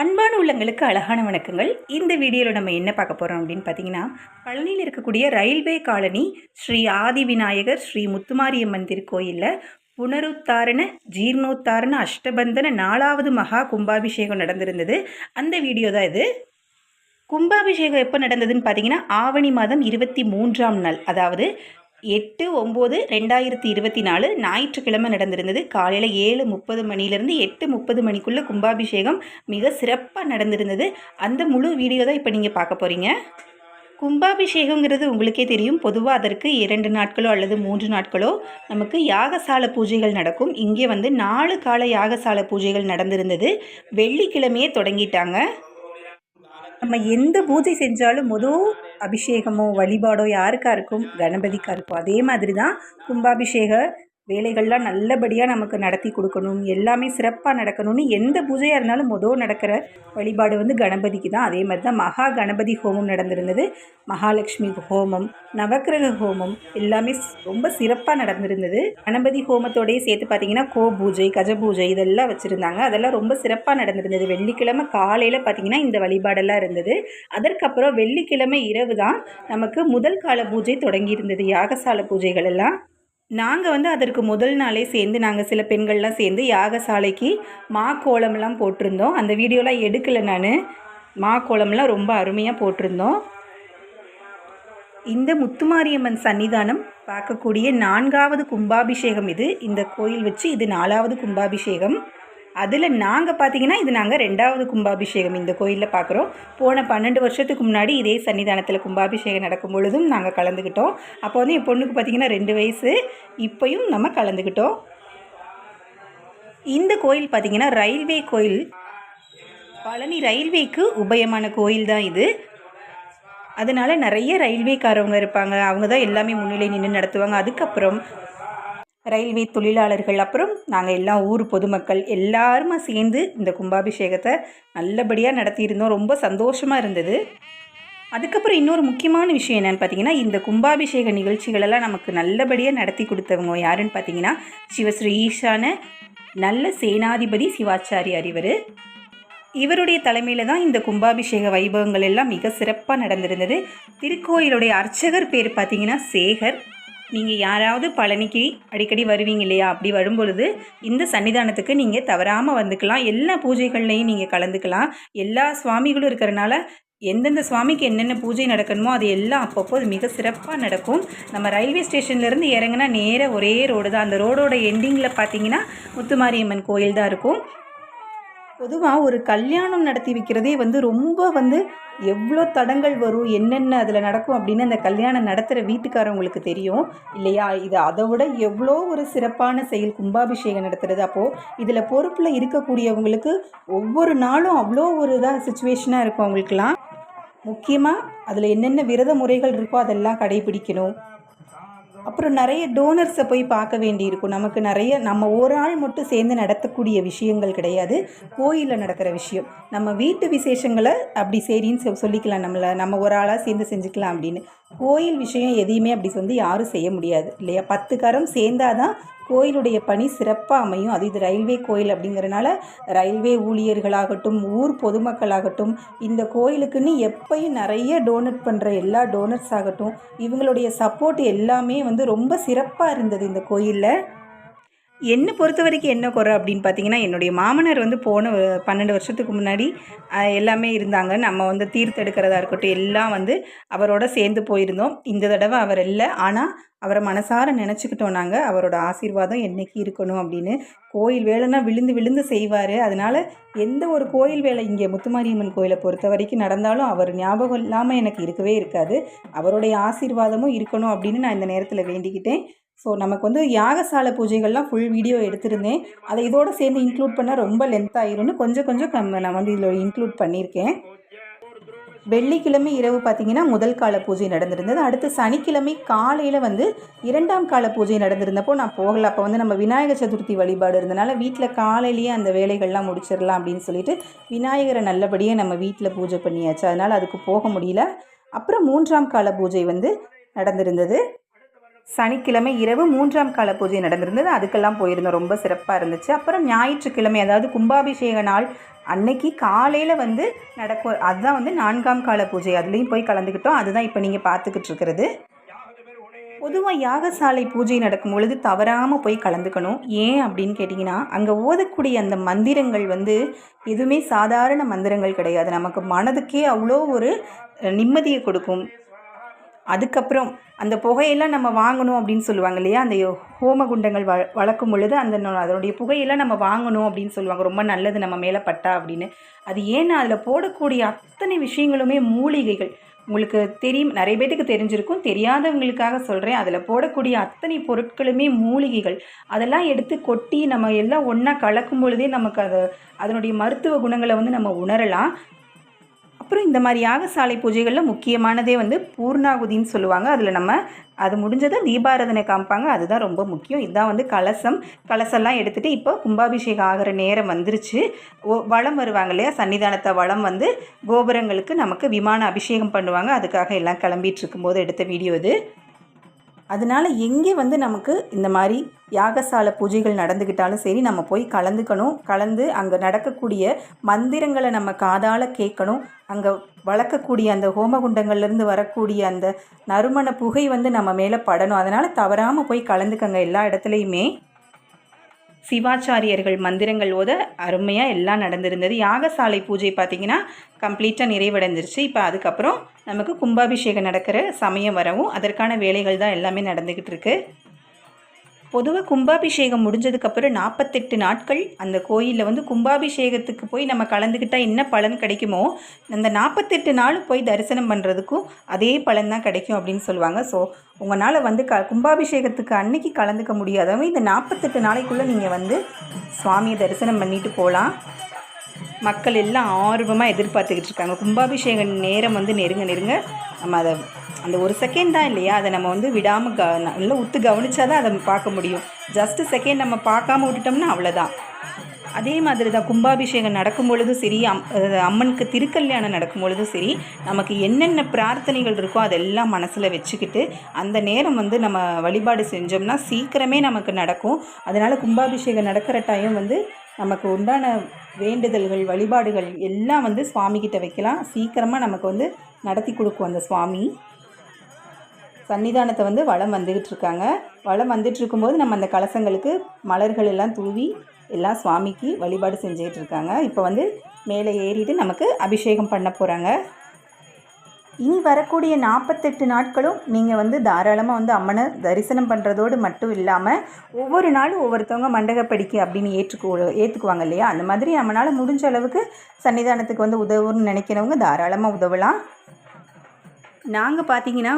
அன்பான உள்ளங்களுக்கு அழகான வணக்கங்கள். இந்த வீடியோவில் நம்ம என்ன பார்க்க போகிறோம் அப்படின்னு பார்த்தீங்கன்னா பழனியில் இருக்கக்கூடிய ரயில்வே காலனி ஸ்ரீ ஆதி விநாயகர் ஸ்ரீ முத்துமாரியம்மன் திருக்கோயிலில் புனருத்தாரண ஜீர்ணோத்தாரண அஷ்டபந்தன நாலாவது மகா கும்பாபிஷேகம் நடந்திருந்தது. அந்த வீடியோ தான் இது. கும்பாபிஷேகம் எப்போ நடந்ததுன்னு பார்த்தீங்கன்னா ஆவணி மாதம் இருபத்தி மூன்றாம் நாள். அதாவது எட்டு ஒம்பது ரெண்டாயிரத்தி இருபத்தி நாலு ஞாயிற்றுக்கிழமை நடந்திருந்தது. காலையில் ஏழு முப்பது மணிலேருந்து எட்டு முப்பது மணிக்குள்ளே கும்பாபிஷேகம் மிக சிறப்பாக நடந்திருந்தது. அந்த முழு வீடியோ தான் இப்போ நீங்கள் பார்க்க போகிறீங்க கும்பாபிஷேகங்கிறது உங்களுக்கே தெரியும். பொதுவாக அதற்கு இரண்டு நாட்களோ அல்லது மூன்று நாட்களோ நமக்கு யாகசால பூஜைகள் நடக்கும். இங்கே வந்து நாலு கால யாகசால பூஜைகள் நடந்திருந்தது. வெள்ளிக்கிழமையே தொடங்கிட்டாங்க. நம்ம எந்த பூஜை செஞ்சாலும் மொதல் அபிஷேகமோ வழிபாடோ யாருக்காக இருக்கும்? கணபதிக்காக இருக்கும். அதே மாதிரி தான் கும்பாபிஷேக வேலைகள்லாம் நல்லபடியாக நமக்கு நடத்தி கொடுக்கணும். எல்லாமே சிறப்பாக நடக்கணும்னு எந்த பூஜையாக இருந்தாலும் மொதல் நடக்கிற வழிபாடு வந்து கணபதிக்கு தான். அதே மாதிரி தான் மகா கணபதி ஹோமம் நடந்திருந்தது. மகாலட்சுமி ஹோமம் நவக்கிரக ஹோமம் எல்லாமே ரொம்ப சிறப்பாக நடந்திருந்தது. கணபதி ஹோமத்தோடய சேர்த்து பார்த்தீங்கன்னா கோ பூஜை கஜ பூஜை இதெல்லாம் வச்சுருந்தாங்க. அதெல்லாம் ரொம்ப சிறப்பாக நடந்திருந்தது. வெள்ளிக்கிழமை காலையில் பார்த்தீங்கன்னா இந்த வழிபாடெல்லாம் இருந்தது. அதற்கப்புறம் வெள்ளிக்கிழமை இரவு தான் நமக்கு முதல் கால பூஜை தொடங்கியிருந்தது. யாகசால பூஜைகள் எல்லாம். நாங்கள் வந்து அதற்கு முதல் நாளே சேர்ந்து நாங்கள் சில பெண்கள்லாம் சேர்ந்து யாகசாலைக்கு மா கோலம்லாம் போட்டிருந்தோம். அந்த வீடியோலாம் எடுக்கலை நான். மா கோலம்லாம் ரொம்ப அருமையாக போட்டிருந்தோம். இந்த முத்துமாரியம்மன் சன்னிதானம் பார்க்கக்கூடிய நான்காவது கும்பாபிஷேகம் இது. இந்த கோயில் வச்சு இது நாலாவது கும்பாபிஷேகம். அதில் நாங்கள் பார்த்தீங்கன்னா இது நாங்கள் ரெண்டாவது கும்பாபிஷேகம் இந்த கோயிலில் பார்க்குறோம் போன பன்னெண்டு வருஷத்துக்கு முன்னாடி இதே சன்னிதானத்தில் கும்பாபிஷேகம் நடக்கும் பொழுதும் நாங்கள் கலந்துக்கிட்டோம் அப்போ வந்து என் பொண்ணுக்கு பார்த்தீங்கன்னா ரெண்டு வயசு. இப்போயும் நம்ம கலந்துக்கிட்டோம் இந்த கோயில் பார்த்தீங்கன்னா ரயில்வே கோயில். பழனி ரயில்வேக்கு உபயமான கோயில் தான் இது. அதனால் நிறைய ரயில்வேக்காரவங்க இருப்பாங்க. அவங்க தான் எல்லாமே முன்னிலை நின்று நடத்துவாங்க. அதுக்கப்புறம் ரயில்வே தொழிலாளர்கள் அப்புறம் நாங்கள் எல்லா ஊர் பொதுமக்கள் எல்லாருமா சேர்ந்து இந்த கும்பாபிஷேகத்தை நல்லபடியாக நடத்தியிருந்தோம். ரொம்ப சந்தோஷமாக இருந்தது. அதுக்கப்புறம் இன்னொரு முக்கியமான விஷயம் என்னென்னு பார்த்தீங்கன்னா இந்த கும்பாபிஷேக நிகழ்ச்சிகளெல்லாம் நமக்கு நல்லபடியாக நடத்தி கொடுத்தவங்க யாருன்னு பார்த்தீங்கன்னா சிவஸ்ரீ ஈஷான நல்ல சேனாதிபதி சிவாச்சாரியார் இவர். இவருடைய தலைமையில் தான் இந்த கும்பாபிஷேக வைபவங்கள் எல்லாம் மிக சிறப்பாக நடந்திருந்தது. திருக்கோயிலுடைய அர்ச்சகர் பேர் பார்த்தீங்கன்னா சேகர். நீங்கள் யாராவது பழனிக்கு அடிக்கடி வருவீங்க இல்லையா? அப்படி வரும்பொழுது இந்த சன்னிதானத்துக்கு நீங்கள் தவறாமல் வந்துக்கலாம். எல்லா பூஜைகள்லையும் நீங்கள் கலந்துக்கலாம். எல்லா சுவாமிகளும் இருக்கிறனால எந்தெந்த சுவாமிக்கு என்னென்ன பூஜை நடக்கணுமோ அது எல்லாம் அப்பப்போ அது மிக சிறப்பாக நடக்கும். நம்ம ரயில்வே ஸ்டேஷன்லேருந்து இறங்கினா நேராக ஒரே ரோடு தான் அந்த ரோடோட எண்டிங்கில் பார்த்தீங்கன்னா முத்துமாரியம்மன் கோயில் தான் இருக்கும். பொதுவாக ஒரு கல்யாணம் நடத்தி வைக்கிறதே வந்து ரொம்ப வந்து எவ்வளோ தடங்கள் வரும் என்னென்ன அதில் நடக்கும் அப்படின்னு அந்த கல்யாணம் நடத்துகிற வீட்டுக்காரவங்களுக்கு தெரியும். இல்லையா? இது அதை விட எவ்வளோ ஒரு சிறப்பான செயல் கும்பாபிஷேகம் நடத்துகிறது அப்போது இதில் பொறுப்பில் இருக்கக்கூடியவங்களுக்கு ஒவ்வொரு நாளும் அவ்வளோ ஒரு இதாக சுச்சுவேஷனாக இருக்கும் அவங்களுக்குலாம் முக்கியமாக அதில் என்னென்ன விரத முறைகள் இருக்கோ அதெல்லாம் கடைபிடிக்கணும். அப்புறம் நிறைய டோனர்ஸை போய் பார்க்க வேண்டியிருக்கும். நமக்கு நிறைய நம்ம ஒரு ஆள் மட்டும் சேர்ந்து நடத்தக்கூடிய விஷயங்கள் கிடையாது. கோயிலில் நடக்கிற விஷயம். நம்ம வீட்டு விசேஷங்களை அப்படி சரின்னு சொ- சொல்லிக்கலாம் நம்மளை. நம்ம ஒரு ஆளாக சேர்ந்து செஞ்சுக்கலாம் அப்படின்னு. கோயில் விஷயம் எதையுமே அப்படி வந்து யாரும் செய்ய முடியாது இல்லையா? பத்து கரம் சேர்ந்தாதான் கோயிலுடைய பணி சிறப்பாக அமையும். அது இது ரயில்வே கோயில் அப்படிங்கிறனால ரயில்வே ஊழியர்களாகட்டும் ஊர் பொதுமக்களாகட்டும் இந்த கோயிலுக்குன்னு எப்பயும் நிறைய டோனட் பண்ணுற எல்லா டோனட்ஸ் ஆகட்டும் இவங்களுடைய சப்போர்ட் எல்லாமே வந்து ரொம்ப சிறப்பாக இருந்தது இந்த கோயிலில். என்னை பொறுத்த வரைக்கும் என்ன குறை அப்படின்னு பார்த்தீங்கன்னா என்னுடைய மாமனார் வந்து போன ஒரு பன்னெண்டு வருஷத்துக்கு முன்னாடி எல்லாமே இருந்தாங்க. நம்ம வந்து தீர்த்தெடுக்கிறதா இருக்கட்டும் எல்லாம் வந்து அவரோட சேர்ந்து போயிருந்தோம். இந்த தடவை அவர் இல்லை. ஆனால் அவரை மனசார நினச்சிக்கிட்டோம் நாங்கள் அவரோட ஆசீர்வாதம் என்னைக்கு இருக்கணும் அப்படின்னு. கோயில் வேலைன்னா விழுந்து விழுந்து செய்வார். அதனால் எந்த ஒரு கோயில் வேலை இங்கே முத்துமாரியம்மன் கோயிலை பொறுத்த வரைக்கும் நடந்தாலும் அவர் ஞாபகம் இல்லாமல் எனக்கு இருக்கவே இருக்காது. அவருடைய ஆசீர்வாதமும் இருக்கணும் அப்படின்னு நான் இந்த நேரத்தில் வேண்டிக்கிட்டேன். ஸோ நமக்கு வந்து யாகசால பூஜைகள்லாம் ஃபுல் வீடியோ எடுத்திருந்தேன். அதை இதோடு சேர்ந்து இன்க்ளூட் பண்ணால் ரொம்ப லென்த் ஆயிரும்னு கொஞ்சம் கொஞ்சம் கம் நான் வந்து இதில் இன்க்ளூட் பண்ணியிருக்கேன். வெள்ளிக்கிழமை இரவு பார்த்தீங்கன்னா முதல் கால பூஜை நடந்திருந்தது. அடுத்து சனிக்கிழமை காலையில் வந்து இரண்டாம் கால பூஜை நடந்திருந்தப்போ நான் போகல. அப்போ வந்து நம்ம விநாயகர் சதுர்த்தி வழிபாடு இருந்தனால வீட்டில் காலையிலேயே அந்த வேலைகள்லாம் முடிச்சிடலாம் அப்படின்னு சொல்லிட்டு விநாயகரை நல்லபடியாக நம்ம வீட்டில் பூஜை பண்ணியாச்சு. அதனால் அதுக்கு போக முடியல. அப்புறம் மூன்றாம் கால பூஜை வந்து நடந்திருந்தது. சனிக்கிழமை இரவு மூன்றாம் கால பூஜை நடந்திருந்தது. அதுக்கெல்லாம் போயிருந்தோம். ரொம்ப சிறப்பாக இருந்துச்சு. அப்புறம் ஞாயிற்றுக்கிழமை அதாவது கும்பாபிஷேக நாள் அன்னைக்கு காலையில் வந்து நடக்கும் அதுதான் வந்து நான்காம் கால பூஜை. அதுலேயும் போய் கலந்துக்கிட்டோம். அதுதான் இப்போ நீங்கள் பார்த்துக்கிட்டு இருக்கிறது. பொதுவாக யாகசாலை பூஜை நடக்கும் பொழுது தவறாமல் போய் கலந்துக்கணும். ஏன் அப்படின்னு கேட்டிங்கன்னா அங்கே ஓதக்கூடிய அந்த மந்திரங்கள் வந்து எதுவுமே சாதாரண மந்திரங்கள் கிடையாது. நமக்கு மனதுக்கே அவ்வளோ ஒரு நிம்மதியை கொடுக்கும். அதுக்கப்புறம் அந்த புகையெல்லாம் நம்ம வாங்கணும் அப்படின்னு சொல்லுவாங்க இல்லையா? அந்த ஹோமகுண்டங்கள் வ வளர்க்கும் பொழுது அந்த அதனுடைய புகையெல்லாம் நம்ம வாங்கணும் அப்படின்னு சொல்லுவாங்க. ரொம்ப நல்லது நம்ம மேலே பட்டா அப்படின்னு. அது ஏன்னா அதில் போடக்கூடிய அத்தனை விஷயங்களுமே மூலிகைகள். உங்களுக்கு தெரியும் நிறைய பேத்துக்கு தெரிஞ்சிருக்கும். தெரியாதவங்களுக்காக சொல்கிறேன் அதில் போடக்கூடிய அத்தனை பொருட்களுமே மூலிகைகள். அதெல்லாம் எடுத்து கொட்டி நம்ம எல்லாம் ஒன்றா கலக்கும் பொழுதே நமக்கு அது அதனுடைய மருத்துவ குணங்களை வந்து நம்ம உணரலாம். அப்புறம் இந்த மாதிரி யாகசாலை பூஜைகளில் முக்கியமானதே வந்து பூர்ணாகுதின்னு சொல்லுவாங்க. அதில் நம்ம அது முடிஞ்சதை தீபாராதனை காமிப்பாங்க. அதுதான் ரொம்ப முக்கியம். இதுதான் வந்து கலசம். கலசெல்லாம் எடுத்துகிட்டு இப்போ கும்பாபிஷேகம் ஆகிற நேரம் வந்துருச்சு. ஓ வளம் வருவாங்க இல்லையா? சன்னிதானத்தை வளம் வந்து கோபுரங்களுக்கு நமக்கு விமான அபிஷேகம் பண்ணுவாங்க. அதுக்காக எல்லாம் கிளம்பிட்டு இருக்கும்போது எடுத்த வீடியோ இது. அதனால எங்கே வந்து நமக்கு இந்த மாதிரி யாகசால பூஜைகள் நடந்துக்கிட்டாலும் சரி நம்ம போய் கலந்துக்கணும். கலந்து அங்கே நடக்கக்கூடிய மந்திரங்களை நம்ம காதால் கேட்கணும். அங்கே வளர்க்கக்கூடிய அந்த ஹோமகுண்டங்கள்லேருந்து வரக்கூடிய அந்த நறுமண புகை வந்து நம்ம மேலே படணும். அதனால் தவறாமல் போய் கலந்துக்கங்க எல்லா இடத்துலையுமே. சிவாச்சாரியர்கள் மந்திரங்கள் ஓத அருமையாக எல்லாம் நடந்திருந்தது. யாகசாலை பூஜை பார்த்திங்கன்னா கம்ப்ளீட்டாக நிறைவடைஞ்சிருச்சு. இப்போ அதுக்கப்புறம் நமக்கு கும்பாபிஷேகம் நடக்கிற சமயம் வரவும் அதற்கான வேலைகள் தான் எல்லாமே நடந்துக்கிட்டு இருக்குது பொதுவாக கும்பாபிஷேகம் முடிஞ்சதுக்கப்புறம் நாற்பத்தெட்டு நாட்கள் அந்த கோயிலில் வந்து கும்பாபிஷேகத்துக்கு போய் நம்ம கலந்துக்கிட்டால் என்ன பலன் கிடைக்குமோ அந்த நாற்பத்தெட்டு நாள் போய் தரிசனம் பண்ணுறதுக்கும் அதே பலன் தான் கிடைக்கும் அப்படின்னு சொல்லுவாங்க. ஸோ உங்களால் வந்து க கும்பாபிஷேகத்துக்கு அன்னைக்கு கலந்துக்க முடியாதவங்க இந்த நாற்பத்தெட்டு நாளைக்குள்ளே நீங்கள் வந்து சுவாமியை தரிசனம் பண்ணிட்டு போகலாம் மக்கள் எல்லாம் ஆர்வமாக எதிர்பார்த்துக்கிட்டு இருக்காங்க. கும்பாபிஷேக நேரம் வந்து நெருங்க நெருங்க நம்ம அதை அந்த ஒரு செகண்ட் தான் இல்லையா அதை நம்ம வந்து விடாமல் க நல்லா உத்து கவனிச்சா தான் அதை பார்க்க முடியும். ஜஸ்ட்டு செகண்ட் நம்ம பார்க்காம விட்டுட்டோம்னா அவ்வளோதான் அதே மாதிரி தான் கும்பாபிஷேகம் நடக்கும் பொழுதும் சரி அம் அம்மனுக்கு திருக்கல்யாணம் நடக்கும் பொழுதும் சரி நமக்கு என்னென்ன பிரார்த்தனைகள் இருக்கோ அதெல்லாம் மனசில் வச்சுக்கிட்டு அந்த நேரம் வந்து நம்ம வழிபாடு செஞ்சோம்னா சீக்கிரமே நமக்கு நடக்கும். அதனால் கும்பாபிஷேகம் நடக்கிற டைம் வந்து நமக்கு உண்டான வேண்டுதல்கள் வழிபாடுகள் எல்லாம் வந்து சுவாமிகிட்ட வைக்கலாம். சீக்கிரமாக நமக்கு வந்து நடத்தி கொடுக்கும் அந்த சுவாமி. சன்னிதானத்தை வந்து வளம் வந்துக்கிட்டு இருக்காங்க. வளம் வந்துட்டு இருக்கும்போது நம்ம அந்த கலசங்களுக்கு மலர்கள் எல்லாம் தூவி எல்லாம் சுவாமிக்கு வழிபாடு செஞ்சுக்கிட்டு இருக்காங்க. இப்போ வந்து மேலே ஏறிட்டு நமக்கு அபிஷேகம் பண்ண போகிறாங்க இனி வரக்கூடிய நாற்பத்தெட்டு நாட்களும் நீங்கள் வந்து தாராளமாக வந்து அம்மனை தரிசனம் பண்ணுறதோடு மட்டும் இல்லாமல் ஒவ்வொரு நாளும் ஒவ்வொருத்தவங்க மண்டகப்படிக்கு அப்படின்னு ஏற்றுக்கோ ஏற்றுக்குவாங்க இல்லையா? அந்த மாதிரி நம்மளால் முடிஞ்ச அளவுக்கு சன்னிதானத்துக்கு வந்து உதவுன்னு நினைக்கிறவங்க தாராளமாக உதவலாம். நாங்கள் பார்த்தீங்கன்னா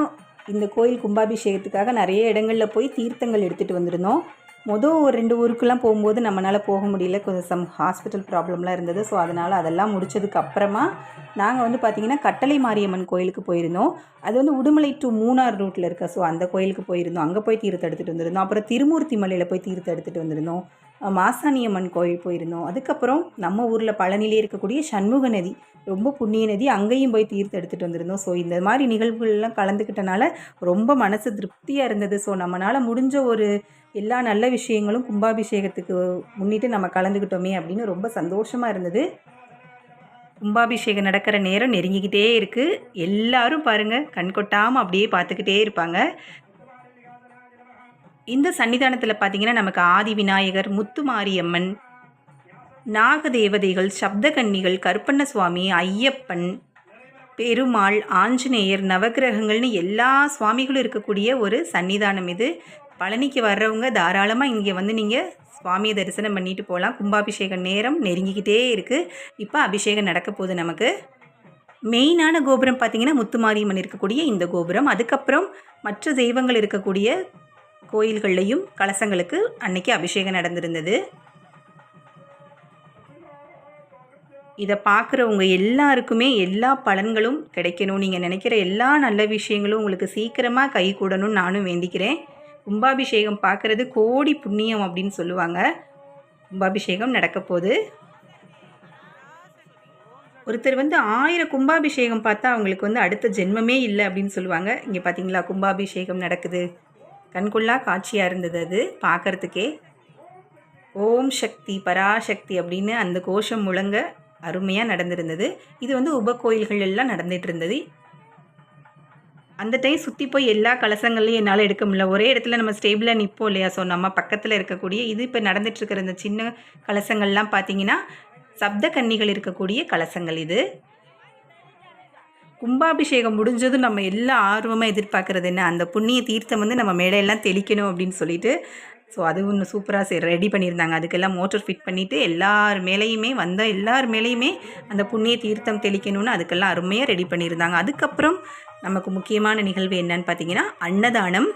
இந்த கோயில் கும்பாபிஷேகத்துக்காக நிறைய இடங்களில் போய் தீர்த்தங்கள் எடுத்துகிட்டு வந்திருந்தோம். மொதல் ஒரு ரெண்டு ஊருக்கெல்லாம் போகும்போது நம்மளால் போக முடியல. கொஞ்சம் சம் ஹாஸ்பிட்டல் ப்ராப்ளம்லாம் இருந்தது. ஸோ அதனால் அதெல்லாம் முடித்ததுக்கு அப்புறமா நாங்கள் வந்து பார்த்திங்கன்னா கட்டளை மாரியம்மன் கோயிலுக்கு போயிருந்தோம். அது வந்து உடுமலை டு மூணார் ரூட்டில் இருக்க ஸோ அந்த கோயிலுக்கு போயிருந்தோம். அங்கே போய் தீர்த்து எடுத்துகிட்டு வந்திருந்தோம். அப்புறம் திருமூர்த்தி மலையில் போய் தீர்த்து எடுத்துகிட்டு வந்திருந்தோம். மாசாணியம்மன் கோயில் போயிருந்தோம். அதுக்கப்புறம் நம்ம ஊரில் பழனிலே இருக்கக்கூடிய சண்முக நதி ரொம்ப புண்ணிய நதி அங்கேயும் போய் தீர்த்து எடுத்துகிட்டு வந்திருந்தோம். ஸோ இந்த மாதிரி நிகழ்வுகள்லாம் கலந்துக்கிட்டனால ரொம்ப மனசு திருப்தியாக இருந்தது. ஸோ நம்மளால் முடிஞ்ச ஒரு எல்லா நல்ல விஷயங்களும் கும்பாபிஷேகத்துக்கு முன்னிட்டு நம்ம கலந்துக்கிட்டோமே அப்படின்னு ரொம்ப சந்தோஷமாக இருந்தது. கும்பாபிஷேகம் நடக்கிற நேரம் நெருங்கிக்கிட்டே இருக்குது எல்லாரும் பாருங்கள் கண் கொட்டாமல் அப்படியே பார்த்துக்கிட்டே இருப்பாங்க. இந்த சன்னிதானத்தில் பார்த்தீங்கன்னா நமக்கு ஆதி விநாயகர் முத்துமாரியம்மன் நாகதேவதைகள் சப்தகன்னிகள் கருப்பண்ண சுவாமி ஐயப்பன் பெருமாள் ஆஞ்சநேயர் நவக்கிரகங்கள்னு எல்லா சுவாமிகளும் இருக்கக்கூடிய ஒரு சன்னிதானம் இது. பழனிக்கு வர்றவங்க தாராளமாக இங்கே வந்து நீங்கள் சுவாமியை தரிசனம் பண்ணிட்டு போகலாம் கும்பாபிஷேக நேரம் நெருங்கிக்கிட்டே இருக்குது இப்போ அபிஷேகம் நடக்க போகுது நமக்கு. மெயினான கோபுரம் பார்த்தீங்கன்னா முத்துமாரியம்மன் இருக்கக்கூடிய இந்த கோபுரம். அதுக்கப்புறம் மற்ற தெய்வங்கள் இருக்கக்கூடிய கோயில்கள்லையும் கலசங்களுக்கு அன்னைக்கு அபிஷேகம் நடந்திருந்தது. இதை பார்க்குறவங்க எல்லாருக்குமே எல்லா பலன்களும் கிடைக்கணும். நீங்கள் நினைக்கிற எல்லா நல்ல விஷயங்களும் உங்களுக்கு சீக்கிரமாக கை கூடணும்னு நானும் வேண்டிக்கிறேன். கும்பாபிஷேகம் பார்க்குறது கோடி புண்ணியம் அப்படின்னு சொல்லுவாங்க. கும்பாபிஷேகம் நடக்க போகுது. ஒருத்தர் வந்து ஆயிரம் கும்பாபிஷேகம் பார்த்தா அவங்களுக்கு வந்து அடுத்த ஜென்மமே இல்லை அப்படின்னு சொல்லுவாங்க. இங்கே பார்த்தீங்களா கும்பாபிஷேகம் நடக்குது. கண்கொள்ளா காட்சியாக இருந்தது அது பார்க்கறதுக்கே. ஓம் சக்தி பராசக்தி அப்படின்னு அந்த கோஷம் முழங்க அருமையாக நடந்திருந்தது. இது வந்து உப கோயில்கள் எல்லாம் நடந்துட்டு இருந்தது. அந்த டைம் சுற்றி போய் எல்லா கலசங்கள்லையும் என்னால் எடுக்க முடியல. ஒரே இடத்துல நம்ம ஸ்டேபிளாக நிற்போம் இல்லையா? ஸோ நம்ம பக்கத்தில் இருக்கக்கூடிய இது இப்போ நடந்துட்டுருக்கிற இந்த சின்ன கலசங்கள்லாம் பார்த்தீங்கன்னா சப்த கன்னிகள் இருக்கக்கூடிய கலசங்கள் இது. கும்பாபிஷேகம் முடிஞ்சதும் நம்ம எல்லா ஆர்வமாக எதிர்பார்க்குறது என்ன? அந்த புண்ணிய தீர்த்தம் வந்து நம்ம மேடையெல்லாம் தெளிக்கணும் அப்படின்னு சொல்லிட்டு ஸோ அது ஒன்று சூப்பராக சரி ரெடி பண்ணியிருந்தாங்க. அதுக்கெல்லாம் மோட்டர் ஃபிட் பண்ணிவிட்டு எல்லார் மேலேயுமே வந்த எல்லார் மேலேயுமே அந்த புண்ணிய தீர்த்தம் தெளிக்கணும்னு அதுக்கெல்லாம் அருமையாக ரெடி பண்ணியிருந்தாங்க. அதுக்கப்புறம் நமக்கு முக்கியமான நிகழ்வு என்னன்னு பார்த்தீங்கன்னா அன்னதானம்.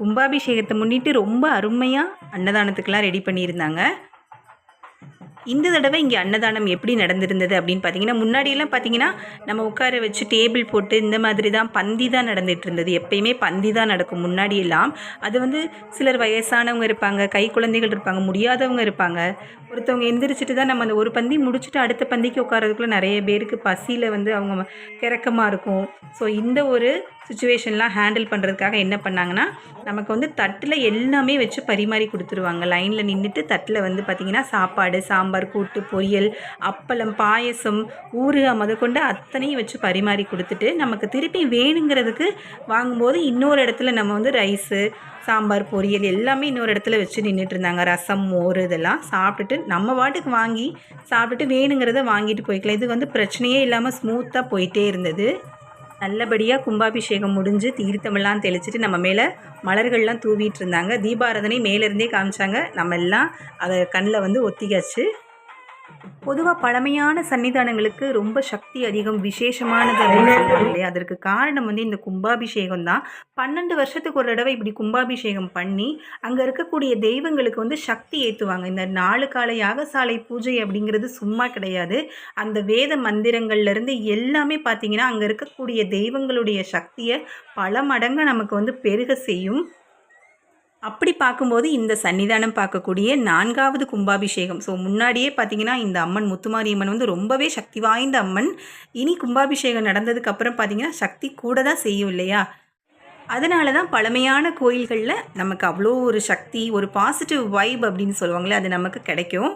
கும்பாபிஷேகத்தை முன்னிட்டு ரொம்ப அருமையாக அன்னதானத்துக்கெல்லாம் ரெடி பண்ணியிருந்தாங்க. இந்த தடவை இங்கே அன்னதானம் எப்படி நடந்திருந்தது அப்படின்னு பார்த்தீங்கன்னா முன்னாடியெல்லாம் பார்த்தீங்கன்னா நம்ம உட்கார வச்சு டேபிள் போட்டு இந்த மாதிரி தான் பந்தி தான் நடந்துட்டு இருந்தது. எப்பயுமே பந்தி தான் நடக்கும். முன்னாடியெல்லாம் அது வந்து சிலர் வயசானவங்க இருப்பாங்க கை குழந்தைகள் இருப்பாங்க முடியாதவங்க இருப்பாங்க. ஒருத்தவங்க எந்திரிச்சிட்டு தான் நம்ம அந்த ஒரு பந்தி முடிச்சுட்டு அடுத்த பந்திக்கு உட்காரதுக்குள்ளே நிறைய பேருக்கு பசியில் வந்து அவங்க கிறக்கமாக இருக்கும். ஸோ இந்த ஒரு சுச்சுவேஷன்லாம் ஹேண்டில் பண்ணுறதுக்காக என்ன பண்ணாங்கன்னா நமக்கு வந்து தட்டில் எல்லாமே வச்சு பரிமாறி கொடுத்துருவாங்க. லைனில் நின்றுட்டு தட்டில் வந்து பார்த்திங்கன்னா சாப்பாடு சாம்பார் கூட்டு பொரியல் அப்பளம் பாயசம் ஊறுகாய் முதற்கொண்டு அத்தனையும் வச்சு பரிமாறி கொடுத்துட்டு நமக்கு திருப்பி வேணுங்கிறதுக்கு வாங்கும்போது இன்னொரு இடத்துல நம்ம வந்து ரைஸு சாம்பார் பொரியல் எல்லாமே இன்னொரு இடத்துல வச்சு நின்றுட்டு இருந்தாங்க. ரசம் மோர் இதெல்லாம் சாப்பிட்டுட்டு நம்ம வாட்டுக்கு வாங்கி சாப்பிட்டுட்டு வேணுங்கிறத வாங்கிட்டு போய்க்கலாம். இது வந்து பிரச்சனையே இல்லாமல் ஸ்மூத்தாக போயிட்டே இருந்தது. நல்லபடியாக கும்பாபிஷேகம் முடிஞ்சு தீர்த்தமெல்லாம் தெளிச்சிட்டு நம்ம மேலே மலர்கள்லாம் தூவிட்டு இருந்தாங்க. தீபாராதனை மேலேருந்தே காமிச்சாங்க. நம்ம எல்லாம் அதை கண்ணில் வந்து ஒத்திக்காச்சு பொதுவாக பழமையான சன்னிதானங்களுக்கு ரொம்ப சக்தி அதிகம் விசேஷமானது அப்படின்னு சொல்லுவாங்க இல்லையா? அதற்கு காரணம் வந்து இந்த கும்பாபிஷேகம் தான் பன்னெண்டு வருஷத்துக்கு ஒரு தடவை இப்படி கும்பாபிஷேகம் பண்ணி அங்கே இருக்கக்கூடிய தெய்வங்களுக்கு வந்து சக்தி ஏற்றுவாங்க இந்த நாலு கால யாகசாலை பூஜை அப்படிங்கிறது சும்மா கிடையாது. அந்த வேத மந்திரங்கள்லேருந்து எல்லாமே பார்த்தீங்கன்னா அங்கே இருக்கக்கூடிய தெய்வங்களுடைய சக்தியை பல மடங்கு நமக்கு வந்து பெருக செய்யும். அப்படி பார்க்கும்போது இந்த சன்னிதானம் பார்க்கக்கூடிய நான்காவது கும்பாபிஷேகம். ஸோ முன்னாடியே பார்த்தீங்கன்னா இந்த அம்மன் முத்துமாரியம்மன் வந்து ரொம்பவே சக்தி வாய்ந்த அம்மன். இனி கும்பாபிஷேகம் நடந்ததுக்கப்புறம் பார்த்தீங்கன்னா சக்தி கூட தான் செய்யும் இல்லையா அதனால தான் பழமையான கோயில்களில் நமக்கு அவ்வளோ ஒரு சக்தி ஒரு பாசிட்டிவ் வைப் அப்படின்னு சொல்லுவாங்களே அது நமக்கு கிடைக்கும்.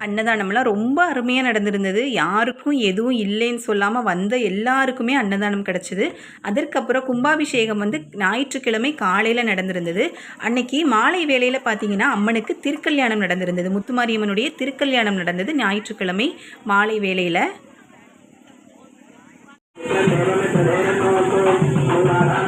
அன்னதானம்லாம் ரொம்ப அருமையாக நடந்திருந்தது. யாருக்கும் எதுவும் இல்லைன்னு சொல்லாமல் வந்த எல்லாருக்குமே அன்னதானம் கிடச்சிது. அதற்கப்புறம் கும்பாபிஷேகம் வந்து ஞாயிற்றுக்கிழமை காலையில் நடந்திருந்தது. அன்னைக்கு மாலை வேளையில் பார்த்தீங்கன்னா அம்மனுக்கு திருக்கல்யாணம் நடந்திருந்தது. முத்துமாரியம்மனுடைய திருக்கல்யாணம் நடந்தது ஞாயிற்றுக்கிழமை மாலை வேளையில்.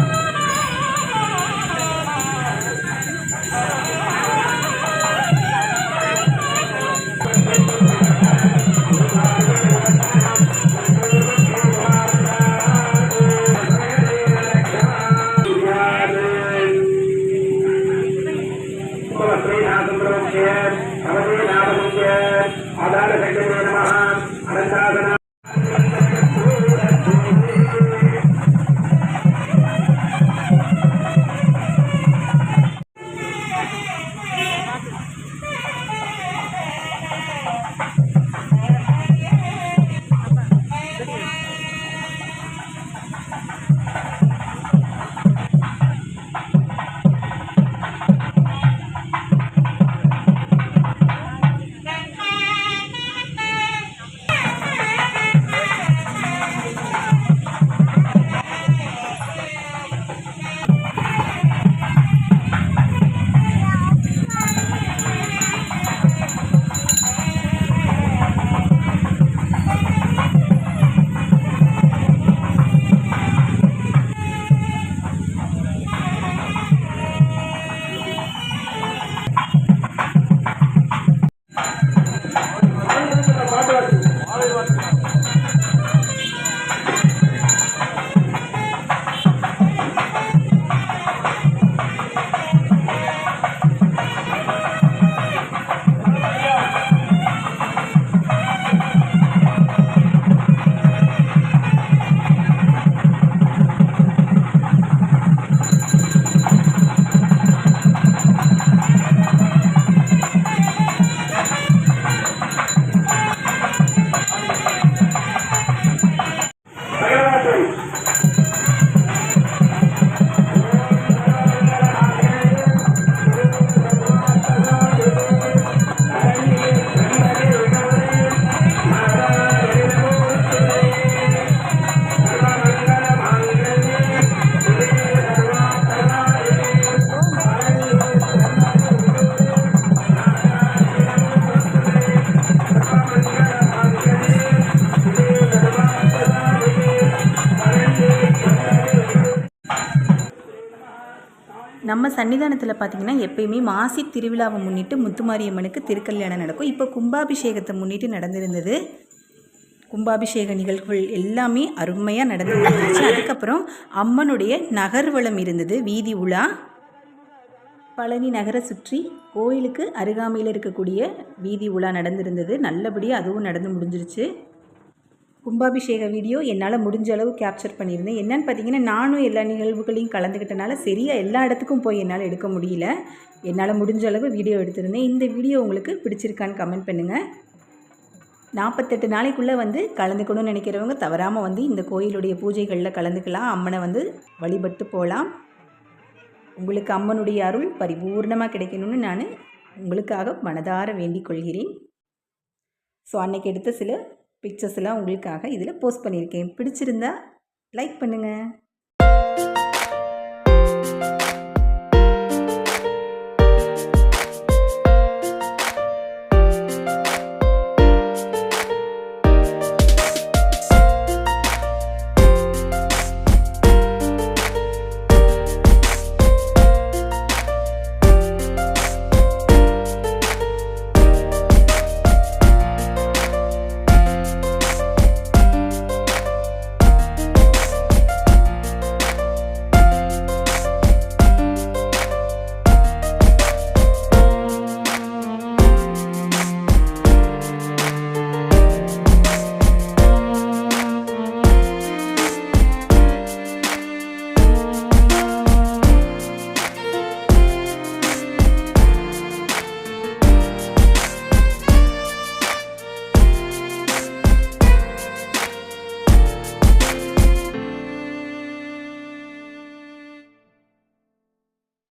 சன்னிதானத்தில் பார்த்தீங்கன்னா எப்பயுமே மாசி திருவிழாவை முன்னிட்டு முத்துமாரியம்மனுக்கு திருக்கல்யாணம் நடக்கும். இப்போ கும்பாபிஷேகத்தை முன்னிட்டு நடந்திருந்தது. கும்பாபிஷேக நிகழ்வுகள் எல்லாமே அருமையாக நடந்து முடிஞ்சிருச்சு அதுக்கப்புறம் அம்மனுடைய நகர்வலம் இருந்தது வீதி உலா. பழனி நகரை சுற்றி கோயிலுக்கு அருகாமையில் இருக்கக்கூடிய வீதி உலா நடந்திருந்தது. நல்லபடியாக அதுவும் நடந்து முடிஞ்சிருச்சு. கும்பாபிஷேக வீடியோ என்னால் முடிஞ்ச அளவு கேப்சர் பண்ணியிருந்தேன். என்னன்னு பார்த்தீங்கன்னா நானும் எல்லா நிகழ்வுகளையும் கலந்துக்கிட்டனால சரியாக எல்லா இடத்துக்கும் போய் என்னால் எடுக்க முடியல. என்னால் முடிஞ்ச அளவு வீடியோ எடுத்திருந்தேன். இந்த வீடியோ உங்களுக்கு பிடிச்சிருக்கான்னு கமெண்ட் பண்ணுங்கள் நாற்பத்தெட்டு நாளைக்குள்ளே வந்து கலந்துக்கணும்னு நினைக்கிறவங்க தவறாமல் வந்து இந்த கோயிலுடைய பூஜைகளில் கலந்துக்கலாம். அம்மனை வந்து வழிபட்டு போகலாம் உங்களுக்கு அம்மனுடைய அருள் பரிபூர்ணமாக கிடைக்கணும்னு நான் உங்களுக்காக மனதார வேண்டிக் கொள்கிறேன். ஸோ அன்னைக்கு எடுத்த சில பிக்சர்ஸ் எல்லாம் உங்களுக்காக இதில் போஸ்ட் பண்ணியிருக்கேன். பிடிச்சிருந்தா லைக் பண்ணுங்கள்